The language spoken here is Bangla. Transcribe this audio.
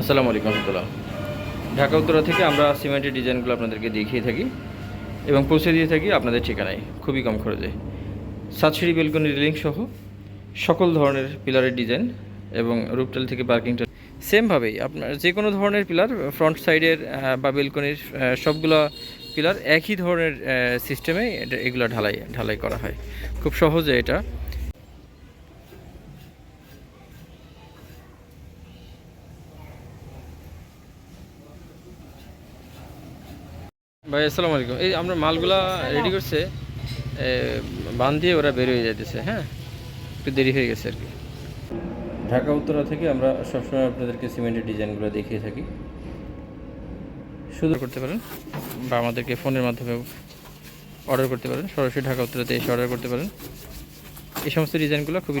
আসসালামু আলাইকুম রহমতুল্লাহ। ঢাকা উত্তরা থেকে আমরা সিমেন্টের ডিজাইনগুলো আপনাদেরকে দেখিয়ে থাকি এবং পৌঁছে দিয়ে থাকি আপনাদের ঠিকানায়, খুবই কম খরচে। সাতসিঁড়ি বেলকনি রিলিং সহ সকল ধরনের পিলারের ডিজাইন এবং রুপটেল থেকে পার্কিংটা সেমভাবেই আপনার যে কোনো ধরনের পিলার, ফ্রন্ট সাইডের বা বেলকনির সবগুলো পিলার একই ধরনের সিস্টেমে এটা এগুলো ঢালাই ঢালাই করা হয়। খুব সহজে এটা ভাই আসসালামু আলাইকুম। এই আমরা মালগুলা রেডি করছে বান দিয়ে ওরা বের হয়ে যাইতেছে হ্যাঁ? একটু দেরি হয়ে গেছে আর কি। ঢাকা উত্তরা থেকে আমরা সবসময় আপনাদেরকে সিমেন্টের ডিজাইনগুলো দেখিয়ে থাকি। শুধু করতে পারেন বা আমাদেরকে ফোনের মাধ্যমে অর্ডার করতে পারেন। সরাসরি ঢাকা উত্তরাতে এসে অর্ডার করতে পারেন। এই সমস্ত ডিজাইনগুলো খুবই